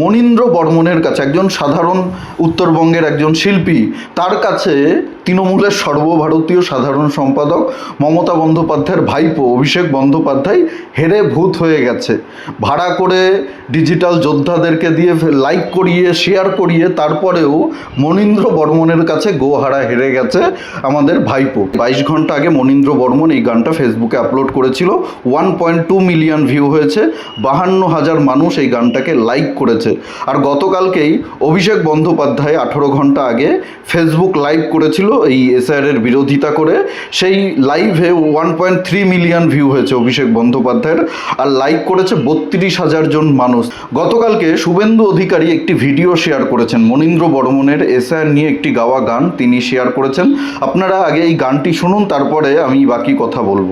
মনীন্দ্র বর্মনের কাছে, একজন সাধারণ উত্তরবঙ্গের একজন শিল্পী, তার কাছে তৃণমূলের সর্বভারতীয় সাধারণ সম্পাদক মমতা বন্দ্যোপাধ্যায়ের ভাইপো অভিষেক বন্দ্যোপাধ্যায় হেরে ভূত হয়ে গেছে। ভাড়া করে ডিজিটাল যোদ্ধাদেরকে দিয়ে লাইক করিয়ে, শেয়ার করিয়ে তারপরেও মনীন্দ্র বর্মনের কাছে গোহারা হেরে গেছে আমাদের ভাইপো। বাইশ ঘণ্টা আগে মনীন্দ্র বর্মন এই গানটা ফেসবুকে আপলোড করেছিল। One point two million view হয়েছে। বাহান্ন হাজার মানুষ এই গানটাকে লাইক করেছে। আর গতকালকেই অভিষেক বন্দ্যোপাধ্যায় আঠেরো ঘণ্টা আগে ফেসবুক লাইভ করেছিল এই এসআইআরের বিরোধিতা করে। সেই লাইভে one point three million view হয়েছে অভিষেক বন্দ্যোপাধ্যায়ের। আর লাইক করেছে বত্রিশ হাজার জন মানুষ। গতকালকে শুভেন্দু অধিকারী একটি ভিডিও শেয়ার করেছেন। মনীন্দ্র বর্মনের এসআইআর নিয়ে একটি গাওয়া গান তিনি শেয়ার করেছেন। আপনারা আগে এই গানটি শুনুন, তারপরে আমি বাকি কথা বলব।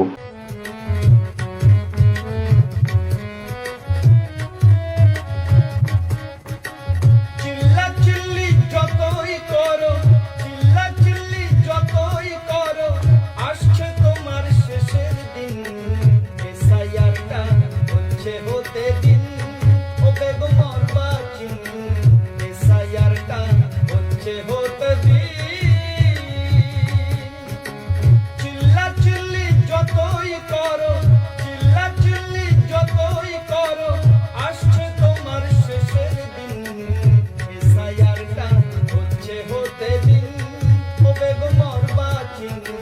Thank you.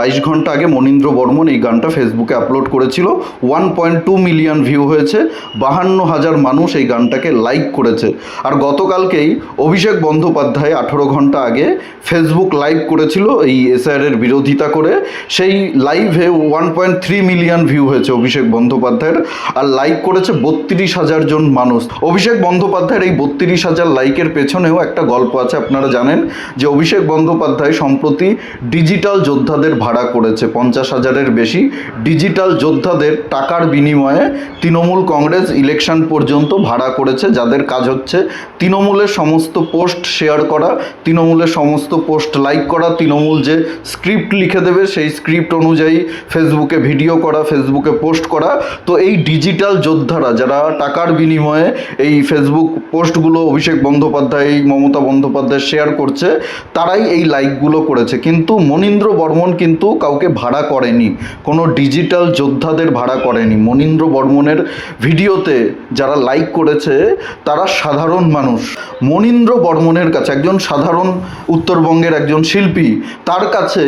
বাইশ ঘণ্টা আগে মনীন্দ্র বর্মন এই গানটা ফেসবুকে আপলোড করেছিল। One point two million view হয়েছে। বাহান্ন হাজার মানুষ এই গানটাকে লাইক করেছে। আর গতকালকেই অভিষেক বন্দ্যোপাধ্যায় আঠেরো ঘণ্টা আগে ফেসবুক লাইভ করেছিল এই এসআইআরের বিরোধিতা করে। সেই লাইভে one point three million view হয়েছে অভিষেক বন্দ্যোপাধ্যায়ের। আর লাইক করেছে বত্রিশ হাজার জন মানুষ। অভিষেক বন্দ্যোপাধ্যায়ের এই বত্রিশ হাজার লাইকের পেছনেও একটা গল্প আছে, আপনারা জানেন যে অভিষেক বন্দ্যোপাধ্যায় সম্প্রতি ডিজিটাল যোদ্ধাদের ভাড়া করেছে। পঞ্চাশ হাজারের বেশি ডিজিটাল যোদ্ধাদের টাকার বিনিময়ে তৃণমূল কংগ্রেস ইলেকশন পর্যন্ত ভাড়া করেছে। যাদের কাজ হচ্ছে তৃণমূলের সমস্ত পোস্ট শেয়ার করা, তৃণমূলের সমস্ত পোস্ট লাইক করা, তৃণমূল যে স্ক্রিপ্ট লিখে দেবে সেই স্ক্রিপ্ট অনুযায়ী ফেসবুকে ভিডিও করা, ফেসবুকে পোস্ট করা। তো এই ডিজিটাল যোদ্ধারা যারা টাকার বিনিময়ে এই ফেসবুক পোস্টগুলো অভিষেক বন্দ্যোপাধ্যায়, মমতা বন্দ্যোপাধ্যায় শেয়ার করছে, তারাই এই লাইকগুলো করেছে। কিন্তু মনীন্দ্র বর্মন কিন্তু কাউকে ভাড়া করেনি। কোনো ডিজিটাল যোদ্ধাদের ভাড়া করেনি। মনীন্দ্র বর্মনের ভিডিওতে যারা লাইক করেছে, তারা সাধারণ মানুষ। মনীন্দ্র বর্মনের কাছে একজন সাধারণ উত্তরবঙ্গের একজন শিল্পী, তার কাছে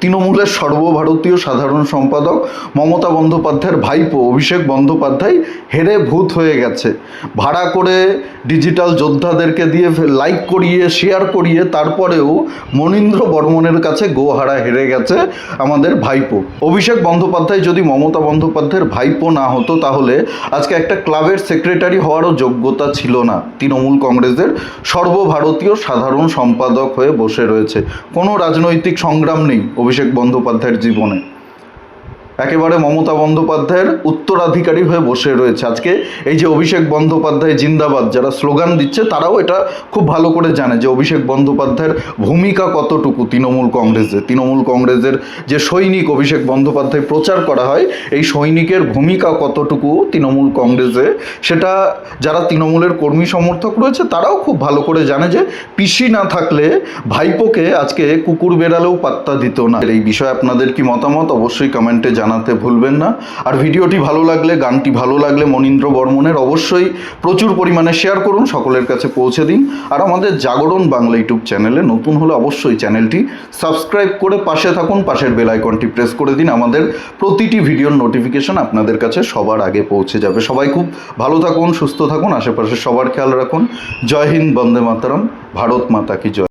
তৃণমূলের সর্বভারতীয় সাধারণ সম্পাদক মমতা বন্দ্যোপাধ্যায়ের ভাইপো অভিষেক বন্দ্যোপাধ্যায় হেরে ভূত হয়ে গেছে। ভাড়া করে ডিজিটাল যোদ্ধাদেরকে দিয়ে লাইক করিয়ে, শেয়ার করিয়ে, তারপরেও মনীন্দ্র বর্মনের কাছে গোহারা হেরে গেছে। আমাদের ভাইপো। অভিষেক বন্দ্যোপাধ্যায় যদি মমতা বন্দ্যোপাধ্যায়ের ভাইপো না হতো, তাহলে আজকে একটা ক্লাবের সেক্রেটারি হওয়ারও যোগ্যতা ছিল না। তৃণমূল কংগ্রেসের সর্বভারতীয় সাধারণ সম্পাদক হয়ে বসে রয়েছে। কোনো রাজনৈতিক সংগ্রাম নেই অভিষেক বন্দ্যোপাধ্যায়ের জীবনে। একেবারে মমতা বন্দ্যোপাধ্যায়ের উত্তরাধিকারী হয়ে বসে রয়েছে। আজকে এই যে অভিষেক বন্দ্যোপাধ্যায় জিন্দাবাদ যারা স্লোগান দিচ্ছে, তারাও এটা খুব ভালো করে জানে যে অভিষেক বন্দ্যোপাধ্যায়ের ভূমিকা কতটুকু তৃণমূল কংগ্রেসে তৃণমূল কংগ্রেসের যে সৈনিক অভিষেক বন্দ্যোপাধ্যায় প্রচার করা হয়, এই সৈনিকের ভূমিকা কতটুকু তৃণমূল কংগ্রেসে, সেটা যারা তৃণমূলের কর্মী সমর্থক রয়েছে, তারাও খুব ভালো করে জানে যে পিসি না থাকলে ভাইপোকে আজকে কুকুর বেড়ালেও পাত্তা দিত না। এই বিষয়ে আপনাদের কি মতামত? অবশ্যই কমেন্টে জানাতে ভুলবেন না। আর ভিডিওটি ভালো লাগলে, গানটি ভালো লাগলে মনীন্দ্র বর্মনের অবশ্যই প্রচুর পরিমাণে শেয়ার করুন, সকলের কাছে পৌঁছে দিন। আর আমাদের জাগরণ বাংলা ইউটিউব চ্যানেলে নতুন হলে অবশ্যই চ্যানেলটি সাবস্ক্রাইব করে পাশে থাকুন, পাশের বেল আইকনটি প্রেস করে দিন। আমাদের প্রতিটি ভিডিওর নোটিফিকেশন আপনাদের কাছে সবার আগে পৌঁছে যাবে। সবাই খুব ভালো থাকুন, সুস্থ থাকুন, আশেপাশে সবার খেয়াল রাখুন। জয় হিন্দ, বন্দে মাতারাম, ভারত মাতা কি জয়।